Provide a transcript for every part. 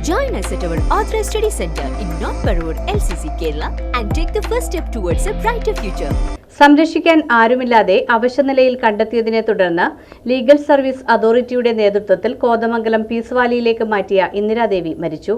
Join us at our Authorized Study Center in North Parur, LCC, Kerala, and take the first step towards a brighter future. സംരക്ഷിക്കാൻ ആരുമില്ലാതെ അവശനിലയിൽ കണ്ടെത്തിയതിനെ തുടർന്ന് legal service അതോറിറ്റിയുടെ നേതൃത്വത്തിൽ Kothamangalam piece വാലിയിലേക്ക് മാറ്റിയ ഇന്ദിരാദേവി മരിച്ചു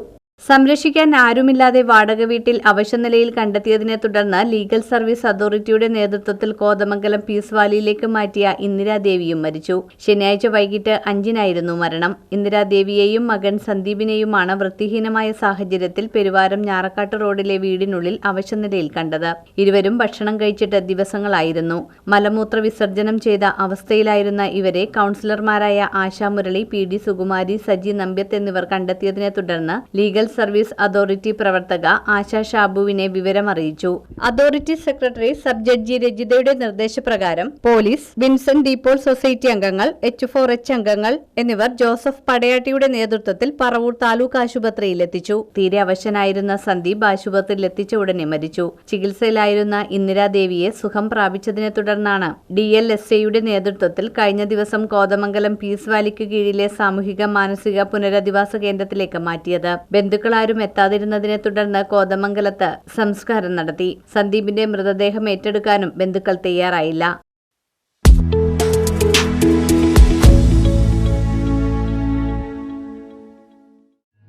സംരക്ഷിക്കാൻ ആരുമില്ലാതെ വാടക വീട്ടിൽ അവശനിലയിൽ കണ്ടെത്തിയതിനെ തുടർന്ന് ലീഗൽ സർവീസ് അതോറിറ്റിയുടെ നേതൃത്വത്തിൽ കോതമംഗലം പീസ് വാലിയിലേക്ക് മാറ്റിയ ഇന്ദിരാദേവിയും മരിച്ചു. ശനിയാഴ്ച വൈകിട്ട് അഞ്ചിനായിരുന്നു മരണം. ഇന്ദിരാദേവിയെയും മകൻ സന്ദീപിനെയുമാണ് വൃത്തിഹീനമായ സാഹചര്യത്തിൽ പെരുവാരം ഞാറക്കാട്ട് റോഡിലെ വീടിനുള്ളിൽ അവശനിലയിൽ കണ്ടത്. ഇരുവരും ഭക്ഷണം കഴിച്ചിട്ട് ദിവസങ്ങളായിരുന്നു. മലമൂത്ര വിസർജനം ചെയ്ത അവസ്ഥയിലായിരുന്ന ഇവരെ കൌൺസിലർമാരായ ആശാ മുരളി പി ഡി സുകുമാരി സജി നമ്പ്യത്ത് എന്നിവർ കണ്ടെത്തിയതിനെ തുടർന്ന് ലീഗൽ സർവീസ് അതോറിറ്റി പ്രവർത്തക ആശാ ഷാബുവിനെ വിവരമറിയിച്ചു. അതോറിറ്റി സെക്രട്ടറി സബ് ജഡ്ജി രജിതയുടെ നിർദ്ദേശപ്രകാരം police Vincent de Paul society അംഗങ്ങൾ എച്ച് ഫോർ എച്ച് അംഗങ്ങൾ എന്നിവർ ജോസഫ് പടയാട്ടിയുടെ നേതൃത്വത്തിൽ പറവൂർ താലൂക്ക് ആശുപത്രിയിൽ എത്തിച്ചു തീരെ അവശനായിരുന്ന സന്ദീപ് ആശുപത്രിയിൽ എത്തിച്ച ഉടനെ മരിച്ചു. ചികിത്സയിലായിരുന്ന ഇന്ദിരാദേവിയെ സുഖം പ്രാപിച്ചതിനെ തുടർന്നാണ് ഡി എൽ എസ് എയുടെ നേതൃത്വത്തിൽ കഴിഞ്ഞ ദിവസം കോതമംഗലം പീസ് വാലിക്ക് കീഴിലെ സാമൂഹിക മാനസിക പുനരധിവാസ കേന്ദ്രത്തിലേക്ക് മാറ്റിയത്. ബന്ധുക്കളാരും എത്താതിരുന്നതിനെ തുടർന്ന് കോതമംഗലത്ത് സംസ്കാരം നടത്തി. സന്ദീപിന്റെ മൃതദേഹം ഏറ്റെടുക്കാനും ബന്ധുക്കൾ തയ്യാറായില്ല.